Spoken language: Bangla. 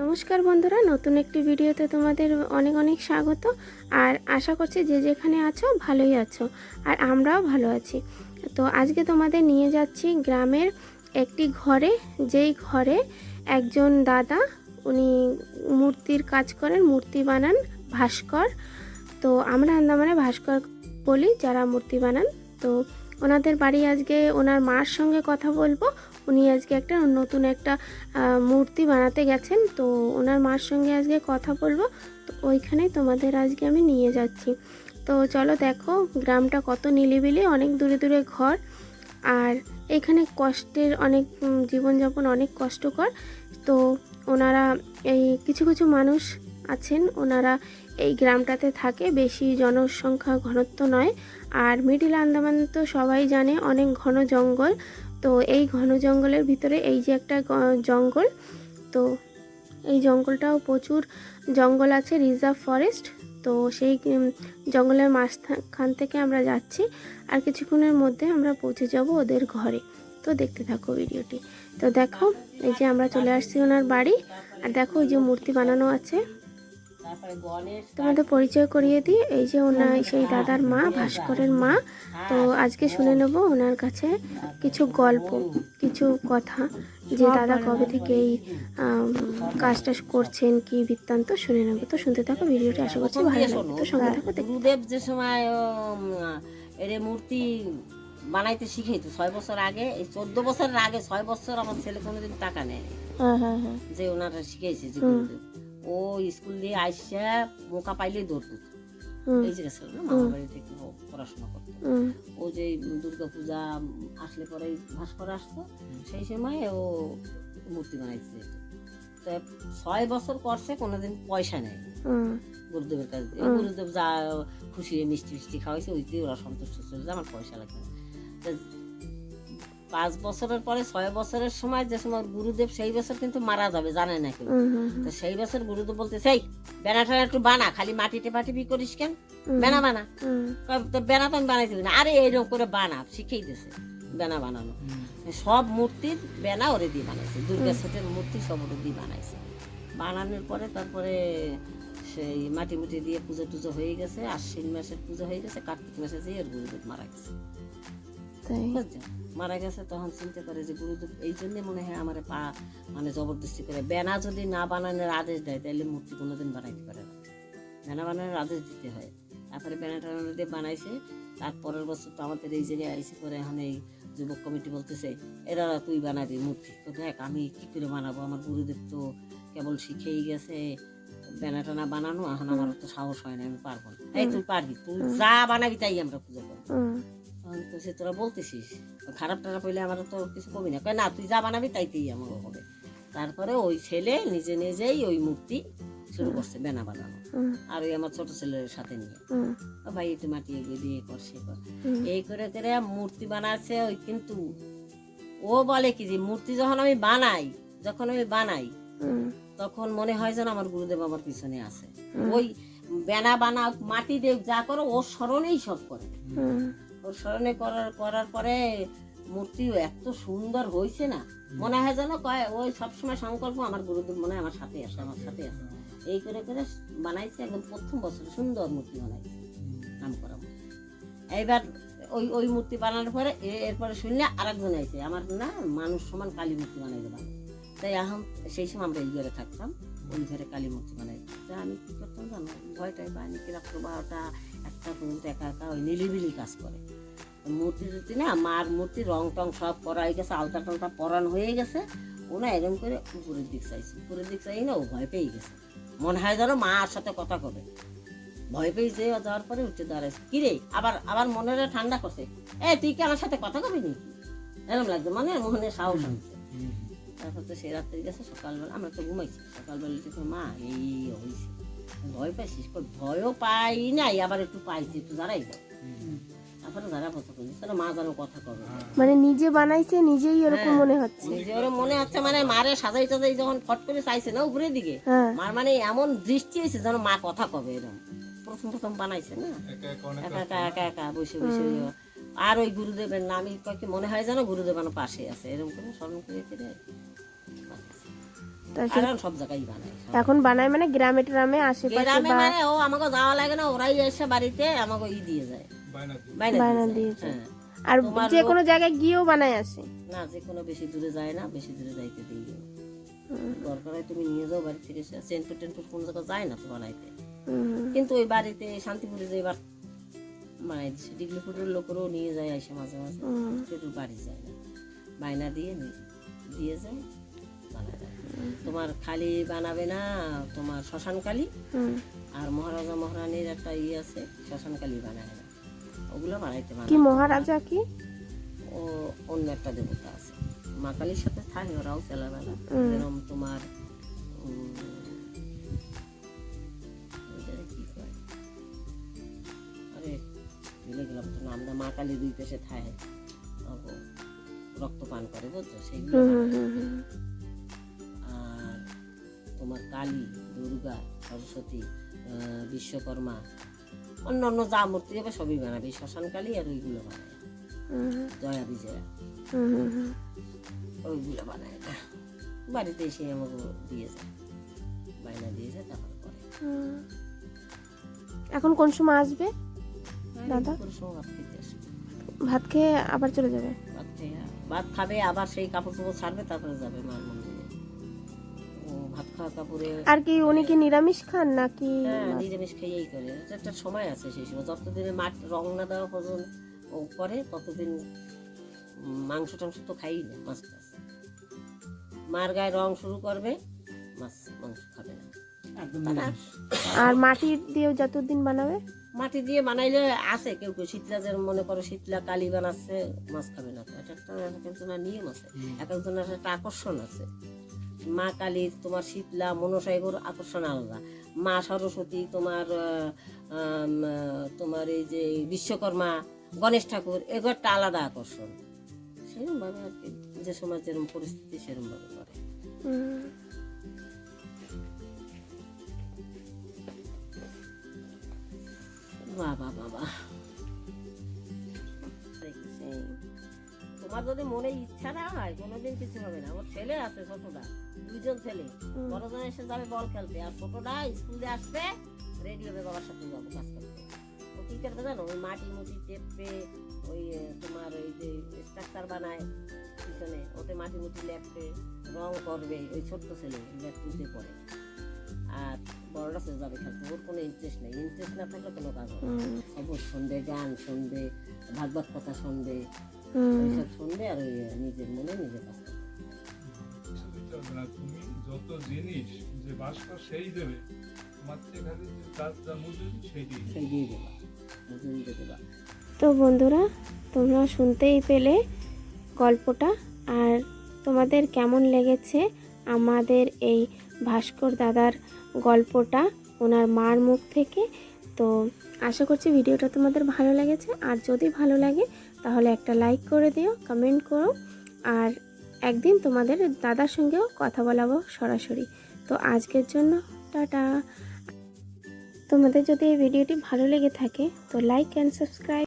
নমস্কার বন্ধুরা, নতুন একটি ভিডিওতে তোমাদের অনেক অনেক স্বাগত। আর আশা করছি যে যেখানে আছো ভালোই আছো আর আমরাও ভালো আছি। তো আজকে তোমাদের নিয়ে যাচ্ছি গ্রামের একটি ঘরে। যেই ঘরে একজন দাদা, উনি মূর্তির কাজ করেন, মূর্তি বানান ভাস্কর। তো আমরা আন্দামানে ভাস্কর বলি, যারা মূর্তি বানান। তো ওনাদের বাড়ি আজকে ওনার মার সঙ্গে কথা বলব। উনি আজকে একটা নতুন একটা মূর্তি বানাতে গেছেন। তো ওনার মার সঙ্গে আজকে কথা বলব। তো ওইখানেই তোমাদের আজকে আমি নিয়ে যাচ্ছি। তো চলো দেখো গ্রামটা কত নিলিবিলি, অনেক দূরে দূরে ঘর। আর এখানে কষ্টের অনেক জীবনযাপন অনেক কষ্টকর। তো ওনারা এই কিছু কিছু মানুষ আছেন। ওনারা এই গ্রামটাতে থাকে, বেশি জনসংখ্যা ঘনত্ব নয়। আর মিডিল আন্দামান তো সবাই জানে, অনেক ঘন জঙ্গল। তো এই ঘন জঙ্গলের ভিতরে এই যে একটা জঙ্গল, তো এই জঙ্গলটাও প্রচুর জঙ্গল আছে, রিজার্ভ ফরেস্ট, তো সেই জঙ্গলের মাঝখান থেকে আমরা যাচ্ছি আর কিছুক্ষণের মধ্যে আমরা পৌঁছে যাব ওদের ঘরে। তো দেখতে থাকো ভিডিওটি। তো দেখো, এই যে আমরা চলে আসছি ওনার বাড়ি, আর দেখো ওই যে মূর্তি বানানো আছে। তোমাদের পরিচয় করিয়ে দিই। এই যে ওনার সেই দাদার মা ভাস্করের মা। তো আজকে শুনে নেব ওনার কাছে কিছু গল্প কিছু কথা যে দাদা কবে থেকে এই কাজটা করছেন কি বৃত্তান্ত শুনে নেব। তো শুনতে থাকো ভিডিওটি আশা করছি ভালো লাগবে। তো সঙ্গে থাকো গুরুদেব যে সময় এর মূর্তি বানাইতে শিখাইতো ছয় বছর আগে এই চোদ্দ বছরের আগে ছয় বছর আমার ছেলে কোনোদিন টাকা নেয় হ্যাঁ হ্যাঁ হ্যাঁ। যে ওনারা শিখাইছে যে গুরুদেব। ও স্কুল দিয়ে আইসা মোকা পাইলেই দৌড়তো এই যে ছিল না মামার বাড়ি থেকে ও পড়াশোনা করতো। ও যে দুর্গা পূজা আসলে পরে ভাস্কর আসতো সেই সময় ও মূর্তি বানাইতে যেত তো ছয় বছর করছে কোনোদিন পয়সা নেয়। হুম। গুরুদেবের কাছে দিয়ে। গুরুদেব যা খুশি হয়ে মিষ্টি মিষ্টি খাওয়াইছে ওই ওইতে ওরা সন্তুষ্ট ছিল যে আমার পয়সা লাগবে। না পাঁচ বছরের পরে ছয় বছরের সময় যে সময় গুরুদেব সেই বছর কিন্তু মারা যাবে জানে না কেউ। তো সেই বছর গুরুদেব বলতে সেই বেনাটা একটু বানা খালি মাটিতে পাটিপি করিস কেন? বেনা বানা। হুম। তো বেনা তো আমি বানাই দিবি না। আরে এইরকম করে বানা শিখেই দিছে বেনা বানানো। সব মূর্তির বেনা ওরে দিয়ে বানাইছে দুর্গা সেটের মূর্তি সব ওরে দিয়ে বানাইছে। বানানোর পরে তারপরে সেই মাটি মুটি দিয়ে পুজো টুজো হয়ে গেছে আশ্বিন মাসের পুজো হয়ে গেছে কার্তিক মাসে যে এর গুরুদেব মারা গেছে। তাই? মারা গেছে তখন চিন্তা করে যে গুরুদেব এই জন্য মনে হয় আমার পা মানে জবরদস্তি করে। বেনা যদি না বানানোর আদেশ দেয় তাহলে মূর্তি কোনোদিন বানাইতে পারে না। বেনা বানানোর আদেশ দিতে হয়। তারপরে বেনা টানা দিয়ে বানাইছে তারপরের বছর তো আমাদের এই জায়গায় আইসি করে এখন এই যুবক কমিটি বলতেছে এরা তুই বানাবি মূর্তি। তো দেখ আমি কি করে বানাবো? আমার গুরুদেব তো কেবল শিখেই গেছে বেনা টানা বানানো এখন আমার তো সাহস হয় না আমি পারব না। এই তুই পারবি তুই যা বানাবি তাই আমরা পুজো করব। তো সে তোরা বলতেছিস খারাপ টারাপ হইলে আমার তো কিছু কমি না। কয় না তুই যা বানাবি তাইতেই আমার হবে। তারপরে ওই ছেলে নিজে নিজেই ওই মূর্তি শুরু করছে বেনা বানানো। আর ওই আমার ছোট ছেলের সাথে নিয়ে। ও ভাই একটু মাটি এগিয়ে দিয়ে কর সে কর। এই করে করে মূর্তি বানাচ্ছে ওই কিন্তু ও বলে কি যে মূর্তি যখন আমি বানাই যখন আমি বানাই তখন মনে হয় যেন আমার গুরুদেব আমার পিছনে আছে। ওই বেনা বানা মাটি দেব যা করো ওর স্মরণেই সব করে। স্মরণে করার করার পরে মূর্তি এত সুন্দর হয়েছে না মনে হয় যেন কয় ওই সবসময় সংকল্প আমার গুরুদেব মনে হয় আমার সাথে আছে আমার সাথে আসে। এই করে করে বানাইছে একদম প্রথম বছর সুন্দর মূর্তি বানাইছে নাম করা এইবার ওই ওই মূর্তি বানানোর পরে এরপরে শুনলে আরেকজন আইছে আমার না মানুষ সমান কালী মূর্তি বানাই দেবাম তাই এখন সেই সময় আমরা এই ঘরে থাকতাম। ওই ঘরে কালী মূর্তি বানাই। তা আমি কী করতাম জানো? ভয়টাই পাইনি কি রাত্র বারোটা একটা পর্যন্ত একা একা ওই নিলিবিলি কাজ করে। মূর্তি টুর্তি না মার মূর্তি রং টং সব করা হয়ে গেছে আলতা টালতা পরান হয়ে গেছে। ও না এরকম করে উপরের দিক চাইছে। উপরের দিক চাই না ও ভয় পেয়ে গেছে। মনে হয় যেন মার সাথে কথা কবে। ভয় পেয়ে যে যাওয়ার পরে উঠে দাঁড়াইছে। কিরে আবার আবার মনের ঠান্ডা করছে? এ তুই কি আমার সাথে কথা কবি নি এরকম লাগছে মানে মনে সাহস আনছে তারপর তো সে রাত্রে গেছে সকালবেলা আমরা তো ঘুমাইছি। সকালবেলা দেখো মা এই হয়েছে ভয় পাইছিস? ভয়ও পাই নাই আবার একটু পাইছি একটু দাঁড়াইব তারপরে দাঁড়া কত করছিস তাহলে মা যেন কথা কবে? মানে নিজে বানাইছে নিজেই এরকম মনে হচ্ছে। নিজের মনে হচ্ছে মানে মারে সাজাই টাজাই যখন ফট করে চাইছে না উপরের দিকে হ্যাঁ। মার মানে এমন দৃষ্টি হয়েছে যেন মা কথা কবে এরকম প্রথম প্রথম বানাইছে না? একা একা একা একা বসে বসে আর ওই গুরুদেবের নামই কয়েকটি মনে হয় যেন গুরুদেব আমার পাশে আছে এরকম করে স্মরণ করে এখন সব জায়গায় বানায় এখন বানায় মানে গ্রামে ট্রামে আশেপাশে গ্রামে মানে ও আমাকে যাওয়া লাগে না ওরাই এসে বাড়িতে আমাকে ই দিয়ে যায়। বায়না দিয়ে। যায়। হ্যাঁ। আর যে কোনো জায়গায় গিয়েও বানায় আসে। না যে কোনো বেশি দূরে যায় না বেশি দূরে যাইতে দিই দরকার হয় তুমি নিয়ে যাও বাড়ি থেকে সেন্টুর টেন্টুর কোনো জায়গায় যায় না তো বানাইতে হুম, কিন্তু ওই বাড়িতে শান্তিপুরে যে এবার মানে ডিগলিপুরের লোকেরও নিয়ে যায় আসে মাঝে মাঝে বাড়ি যায় না। বায়না দিয়ে নি- দিয়ে যায় বানায়। তোমার খালি বানাবে না তোমার শ্মশান কালী হুম। আর মহারাজা মহারানীর একটা ইয়ে আছে শ্মশান কালী বানায় না। ওগুলো বানাইতে কি মহারাজা কি? ও অন্য একটা দেবতা আছে। মা কালীর সাথে থাকে ওরাও চেলাবেলা। হুম। যেরকম তোমার ভুলে গেলাম তো নামটা মা কালী দুই পেশে থাকে। রক্ত পান করে বুঝছ? সেইগুলো তোমার কালী দুর্গা সরস্বতী বিশ্বকর্মা অন্য অন্য যা মূর্তি হবে সবই বানাবে শ্মশান কালী আর ওইগুলো বানায়। জয়া বিজয়া। হুম, হুম, হুম। ওইগুলো বানায়। না বাড়িতে এসে আমাকে দিয়ে যায়। বায়না দিয়ে যায় তারপর করে। এখন কোন সময় আসবে? দাদা? দুপুরের সময় ভাত খেয়ে আবার চলে যাবে? ভাত খেয়ে ভাত খাবে আবার সেই কাপড় চোপড় ছাড়বে তারপরে যাবে মার মন্দিরে। ভাত আর কি উনি কি নিরামিষ খান নাকি হ্যাঁ নিরামিষ খেয়েই করে। একটা সময় আছে সেই সময়। যতদিন মাঠ রং না দেওয়া পর্যন্ত ও করে ততদিন মাংস টাংস তো খাই না মাছ টাছ। মার গায়ে রং শুরু করবে মাছ মাংস খাবে না। আর মাটি দিয়েও যতদিন বানাবে? মাটি দিয়ে বানাইলে আছে কেউ কেউ শীতলা যে মনে করো শীতলা কালি বানাচ্ছে মাছ খাবে না তো। এটা একটা এক একজনের নিয়ম আছে। এক একজনের একটা আকর্ষণ আছে। মা কালীর তোমার শীতলা মনসা এগুলোর আকর্ষণ আলাদা। মা সরস্বতী তোমার তোমার এই যে বিশ্বকর্মা গণেশ ঠাকুর এগুলোটা আলাদা আকর্ষণ। সেরকম ভাবে আর কি যে সমাজ যেরকম পরিস্থিতি সেরকম ভাবে করে বাবা বাবা। তোমার যদি মনে ইচ্ছা না হয় কোনোদিন কিছু হবে না। ওর ছেলে আছে ছোটটা দুইজন ছেলে। বড়জন এসে যাবে বল খেলতে আর ছোটটা স্কুলে আসবে রেডি হবে বাবার সাথে যাব কাজ করতে। ও কি করবে জানো? ওই মাটি মুটি চেপে ওই তোমার ওই যে স্ট্রাকচার বানায় পিছনে। ওতে মাটি মুটি লেপবে রং করবে ওই ছোট্ট ছেলে ল্যাপটুতে পড়ে আর বড়টা সে যাবে খেলতে। ওর কোনো ইন্টারেস্ট নেই। ইন্টারেস্ট না থাকলে কোনো কাজ হবে শুনবে গান শুনবে ভাগবত কথা শুনবে। যত তো বন্ধুরা, তোমরা শুনতেই পেলে গল্পটা। আর তোমাদের কেমন লেগেছে আমাদের এই ভাস্কর দাদার গল্পটা, ওনার মার মুখ থেকে? তো আশা করছি ভিডিওটা তোমাদের ভালো লেগেছে। আর যদি ভালো লাগে, তাহলে একটা লাইক করে দিও কমেন্ট করো। আর একদিন তোমাদের দাদার সঙ্গেও কথা বলাবো সরাসরি। তো আজকের জন্য টাটা। তোমাদের যদি এই ভিডিওটি ভালো লেগে থাকে, তো লাইক অ্যান্ড সাবস্ক্রাইব